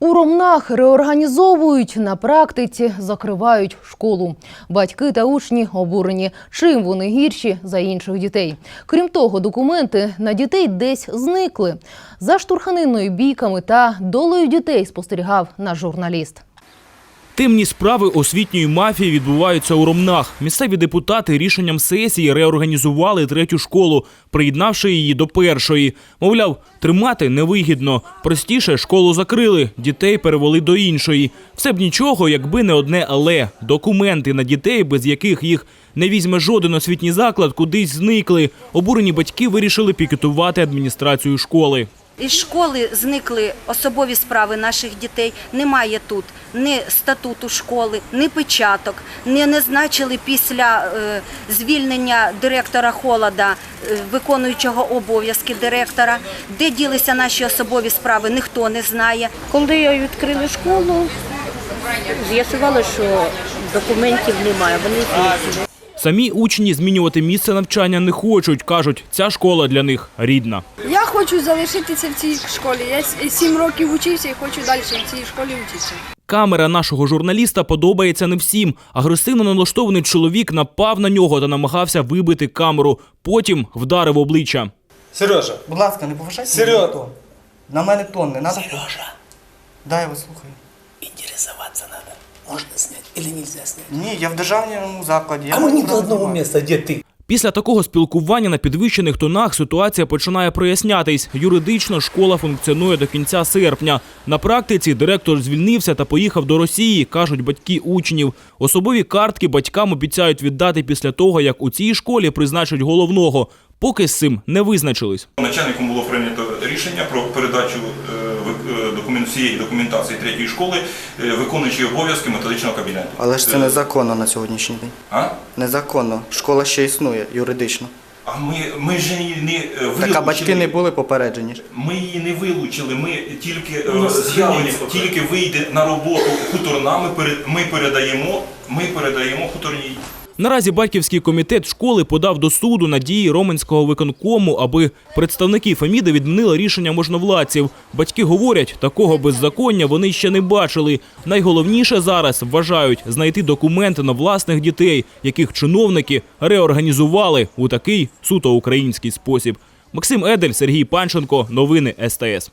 У Ромнах реорганізовують на практиці, закривають школу. Батьки та учні обурені. Чим вони гірші за інших дітей? Крім того, документи на дітей десь зникли. За штурханиною, бійками та долею дітей спостерігав наш журналіст. Темні справи освітньої мафії відбуваються у Ромнах. Місцеві депутати рішенням сесії реорганізували третю школу, приєднавши її до першої. Мовляв, тримати невигідно. Простіше школу закрили, дітей перевели до іншої. Все б нічого, якби не одне але документи на дітей, без яких їх не візьме жоден освітній заклад, кудись зникли. Обурені батьки вирішили пікетувати адміністрацію школи. Із школи зникли особові справи наших дітей. Немає тут ні статуту школи, ні печаток, не назначили після е, звільнення директора холода, е, виконуючого обов'язки директора. Де ділися наші особові справи, ніхто не знає. Коли я відкрили школу, з'ясувало, що документів немає, вони знищені. Самі учні змінювати місце навчання не хочуть. кажуть, ця школа для них рідна. Я хочу залишитися в цій школі. Я сім років учився і хочу далі в цій школі вчитися. Камера нашого журналіста подобається не всім. Агресивно налаштований чоловік напав на нього та намагався вибити камеру. Потім вдарив обличчя. Сережа, Будь ласка, не повишайте Серьо- на мене тон. На мене тон не надо. Сережа, Да, я вас слухаю. Интересоваться надо. Можно снять или нельзя снять? Ні, я в державному закладі. Я А мы не нет одного места, где ты. Після такого спілкування на підвищених тонах ситуація починає прояснятись. Юридично школа функціонує до кінця серпня. На практиці директор звільнився та поїхав до Росії, кажуть батьки учнів. Особові картки батькам обіцяють віддати після того, як у цій школі призначать головного. Поки з цим не визначились. Начальником було прийнято рішення про передачу е, е, документ всієї документації третьої школи е, виконуючій обов'язки методичного кабінету. Але ж це незаконно на сьогоднішній день. А? Незаконно. Школа ще існує юридично. А ми, ми ж її не вилучили. Так а батьки не були попереджені. Ми її не вилучили. Ми тільки з'явлені, тільки вийде на роботу хуторна. Ми перед ми передаємо. Ми передаємо хуторній. Наразі батьківський комітет школи подав до суду на дії Роменського виконкому, аби представники Феміди відмінили рішення можновладців. Батьки говорять, такого беззаконня вони ще не бачили. Найголовніше зараз вважають знайти документи на власних дітей, яких чиновники реорганізували у такий суто український спосіб. Максим Едель, Сергій Панченко, новини СТС.